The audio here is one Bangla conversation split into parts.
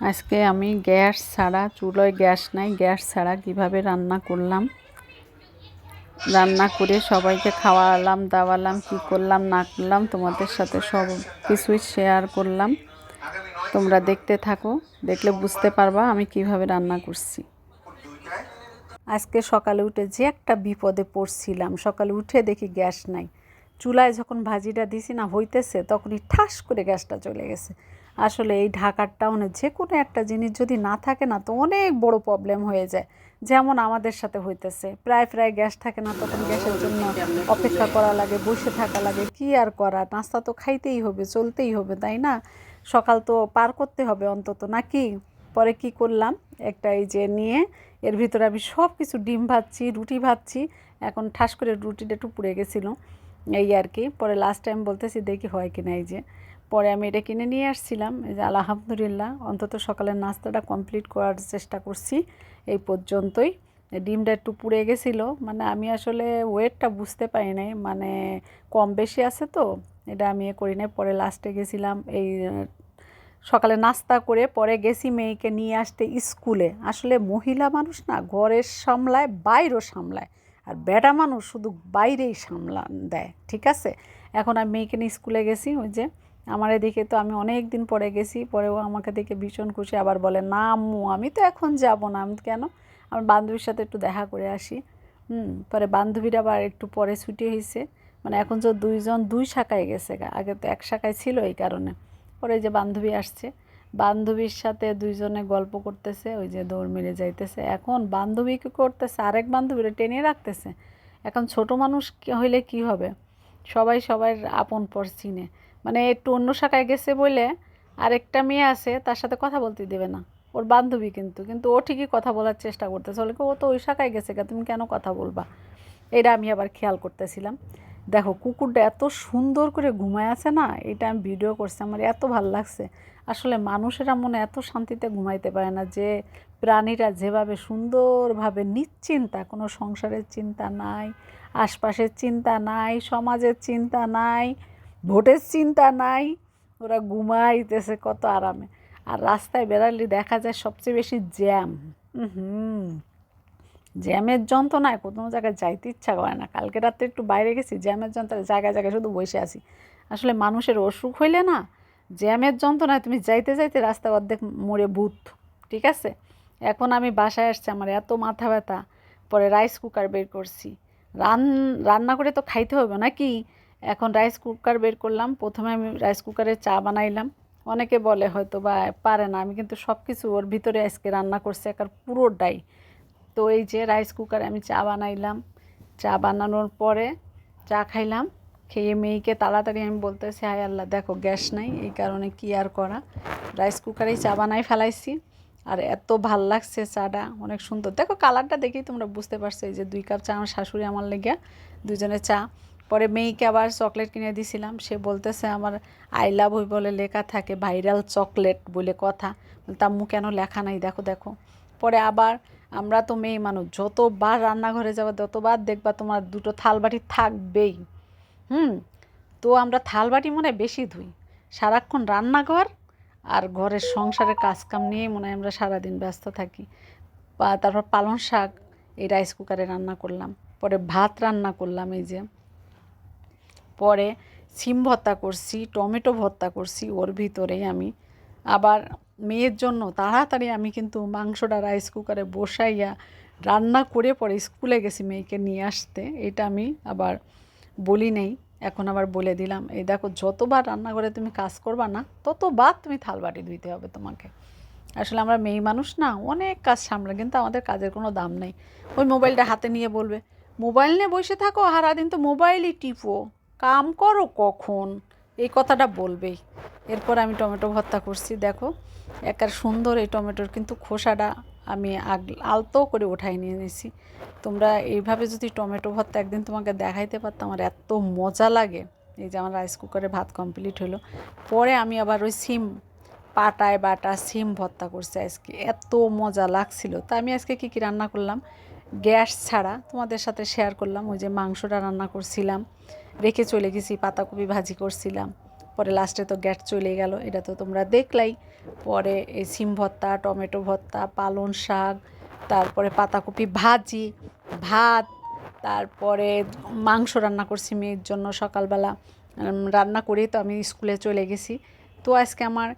আজকে আমি গ্যাস ছাড়া, চুলোয় গ্যাস নাই, গ্যাস ছাড়া কীভাবে রান্না করলাম? রান্না করে সবাইকে খাওয়ালাম, দাওয়ালাম, কি করলাম, না করলাম, তোমাদের সাথে সব কিছুই শেয়ার করলাম। তোমরা দেখতে থাকো, দেখলে বুঝতে পারবা আমি কীভাবে রান্না করছি। আজকে সকালে উঠে যে একটা বিপদে পড়ছিলাম, সকালে উঠে দেখি গ্যাস নাই। চুলায় যখন ভাজিটা দিছি না, হইতেছে, তখনই ঠাস করে গ্যাসটা চলে গেছে। আসলে এই ঢাকার টাউনে যে কোনো একটা জিনিস যদি না থাকে না, তো অনেক বড় প্রবলেম হয়ে যায়। যেমন আমাদের সাথে হইতেছে। প্রায় প্রায় গ্যাস থাকে না, তখন গ্যাসের জন্য অপেক্ষা করা লাগে, বসে থাকা লাগে। কি আর করা? নাস্তা তো খাইতেই হবে, চলতেই হবে, তাই না? সকাল তো পার করতে হবে অন্তত, নাকি? পরে কি করলাম? একটা এই যে নিয়ে এর ভিতরে আমি সব কিছু ডিম ভাজছি, রুটি ভাজছি। এখন ঠাস করে রুটিটা একটু পুড়ে গেছিল, এই আর কি। পরে লাস্ট টাইম বলতেছি, দেখি হয় কি না এই যে। পরে আমি এটা কিনে নিয়ে আসছিলাম। এই যে আলহামদুলিল্লাহ, অন্তত সকালের নাস্তাটা কমপ্লিট করার চেষ্টা করছি এই পর্যন্তই। ডিমটা একটু পুড়ে গেছিল মানে আমি আসলে ওয়েটটা বুঝতে পারি নাই মানে কম বেশি আছে তো, এটা আমি এ করি নাই। পরে লাস্টে গেছিলাম এই, সকালে নাস্তা করে পরে গেছি মেয়েকে নিয়ে আসতে স্কুলে। আসলে মহিলা মানুষ না, ঘরের সামলায়, বাইরেও সামলায়। আর বেটা মানুষ শুধু বাইরেই সামলা, দেয়, ঠিক আছে? এখন আমি মেয়েকে নিয়ে স্কুলে গেছি, ওই যে আমার এদিকে তো আমি অনেক দিন পরে গেছি, পরেও আমাকে দেখে ভীষণ খুশি, আবার বলে, না আম্মু, আমি তো এখন যাব না। আমি কেন? আমার বান্ধবীর সাথে একটু দেখা করে আসি। হুম, পরে বান্ধবীরা আবার একটু পরে ছুটি হয়েছে মানে এখন তো দুইজন, দুই শাখায় গেছে আগে তো এক শাখায় ছিল এই কারণে। পরে যে বান্ধবী আসছে। বান্ধবীর সাথে দুইজনে গল্প করতেছে, ওই যে দৌড় মেরে যাইতেছে। এখন বান্ধবী কী করতেছে? আরেক বান্ধবীরা টেনে রাখতেছে। এখন ছোট মানুষ হইলে কি হবে? সবাই সবার আপন পর চিনে। মানে একটু অন্য শাখায় গেছে বলে আরেকটা মেয়ে আছে, তার সাথে কথা বলতে দেবে না। ওর বান্ধবী কিন্তু কিন্তু ও ঠিকই কথা বলার চেষ্টা করতেছে। বলে ও তো ওই শাখায় গেছে গা, তুমি কেন কথা বলবা? এটা আমি আবার খেয়াল করতেছিলাম। দেখো, কুকুরটা এত সুন্দর করে ঘুমায় আছে না এটা আমি ভিডিও করছি, আমার এত ভালো লাগছে। আসলে মানুষেরা মনে এত শান্তিতে ঘুমাইতে পারে না যে প্রাণীরা যেভাবে সুন্দরভাবে নিশ্চিন্তা, কোনো সংসারের চিন্তা নাই, আশপাশের চিন্তা নাই, সমাজের চিন্তা নাই ভোটের চিন্তা নাই, ওরা ঘুমাইতেছে কত আরামে। আর রাস্তায় বেড়ালে দেখা যায় সবচেয়ে বেশি জ্যাম। হুম জ্যামের যন্ত্রণায় কোনো জায়গায় যাইতে ইচ্ছা করে না। কালকে রাত্রে একটু বাইরে গেছি, জ্যামের যন্ত্রণায় জায়গায় জায়গায় শুধু বসে আছি। আসলে মানুষের অসুখ হইলে না, জ্যামের যন্ত্রণায় তুমি যাইতে যাইতে রাস্তা অর্ধেক মরে ভূত, ঠিক আছে? এখন আমি বাসায় আসছি, আমার এত মাথা ব্যথা, পরে রাইস কুকার বের করছি। রান, রান্না করে তো খাইতে হবে নাকি? এখন রাইস কুকার বের করলাম। প্রথমে আমি রাইস কুকারে চা বানাইলাম। অনেকে বলে হয়তো বা পারে না। আমি কিন্তু সব কিছু ওর ভিতরে আজকে রান্না করছি একার পুরোটাই তো এই যে রাইস কুকারে আমি চা বানাইলাম। চা বানানোর পরে চা খাইলাম। খেয়ে মেয়েকে তাড়াতাড়ি আমি বলতেছি, হায় আল্লাহ, দেখো গ্যাস নাই, এই কারণে কি আর করা? রাইস কুকারেই চা বানাই ফেলাইছি। আর এত ভালো লাগছে চাটা, অনেক সুন্দর। দেখো কালারটা দেখেই তোমরা বুঝতে পারছ, এই যে দুই কাপ চা আমার শাশুড়ি, আমার লেগে দুজনে চা। পরে মেয়েকে আবার চকলেট কিনে দিছিলাম। সে বলতেছে, আমার আই লাভ হই বলে লেখা থাকে, ভাইরাল চকলেট বলে কথা। তাম্মু কেন লেখা নাই? দেখো দেখো। পরে আবার, আমরা তো মেয়ে মানুষ, যতবার রান্নাঘরে যাব ততবার দেখবা তোমার দুটো থালবাটি থাকবেই। হুম, তো আমরা থালবাটি মনে হয় বেশি ধুই। সারাক্ষণ রান্নাঘর আর ঘরের সংসারের কাজকাম নিয়ে মনে হয় আমরা সারাদিন ব্যস্ত থাকি। তারপর পালং শাক এই রাইস কুকারে রান্না করলাম। পরে ভাত রান্না করলাম এই যে। পরে সিম ভর্তা করছি, টমেটো ভর্তা করছি, ওর ভিতরেই আমি। আবার মেয়ের জন্য তাড়াতাড়ি আমি কিন্তু মাংসটা রাইস কুকারে বসাইয়া রান্না করে পরে স্কুলে গেছি মেয়েকে নিয়ে আসতে। এটা আমি আবার বলি নেই, এখন আবার বলে দিলাম। এই দেখো, যতবার রান্না করে তুমি কাজ করবা না, ততবার তুমি থালবাটি ধুইতে হবে তোমাকে। আসলে আমরা মেয়ে মানুষ না, অনেক কাজ সামলে, কিন্তু আমাদের কাজের কোনো দাম নেই। ওই মোবাইলটা হাতে নিয়ে বলবে, মোবাইল নিয়ে বসে থাকো, সারাদিন তো মোবাইলই টিপো। কাম করো কখন? এই কথাটা বলবেই এরপর আমি টমেটো ভর্তা করছি, দেখো। একার সুন্দর এই টমেটোর কিন্তু খোসাটা আমি আগ, আলতো করে উঠাই নিয়ে নিয়েছি। তোমরা এইভাবে যদি টমেটো ভর্তা একদিন তোমাকে দেখাইতে পারতাম আমার এত মজা লাগে। এই যে আমার রাইস কুকারে ভাত কমপ্লিট হলো। পরে আমি আবার ওই সিম, পাটায় বাটা সিম ভর্তা করছি আজকে। এত মজা লাগছিল। তা আমি আজকে কী কী রান্না করলাম? গ্যাস ছাড়া তোমাদের সাথে শেয়ার করলাম। ওই যে মাংসটা রান্না করছিলাম। রেখে চলে গেছি, পাতাকপি ভাজি করছিলাম। পরে লাস্টে তো গ্যাট চলে গেল, এটা তো তোমরা দেখলাই। পরে এই সিম ভর্তা, টমেটো ভর্তা, পালং শাক, তারপরে পাতাকপি ভাজি, ভাত, তারপরে মাংস রান্না করছি মেয়ের জন্য সকালবেলা। রান্না করেই তো আমি স্কুলে চলে গেছি। তো আজকে আমার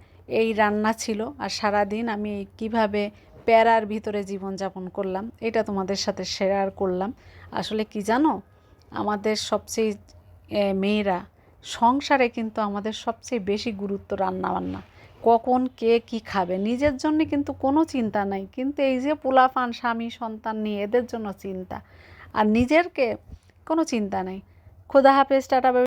এই রান্না ছিল, আর সারাদিন আমি কীভাবে প্যারার ভিতরে জীবনযাপন করলাম, এটা তোমাদের সাথে শেয়ার করলাম। আসলে কি জানো? আমাদের সবচেয়ে মেয়েরা, সংসারে কিন্তু আমাদের সবচেয়ে বেশি গুরুত্ব রান্না বান্না কখন কে কি খাবে, নিজের জন্য কিন্তু কোনো চিন্তা নাই। কিন্তু এই যে পোলাপান, স্বামী, সন্তান নিয়ে এদের জন্য চিন্তা। আর নিজেরকে কোনো চিন্তা নেই। খোদা হাফেজ, টাটা।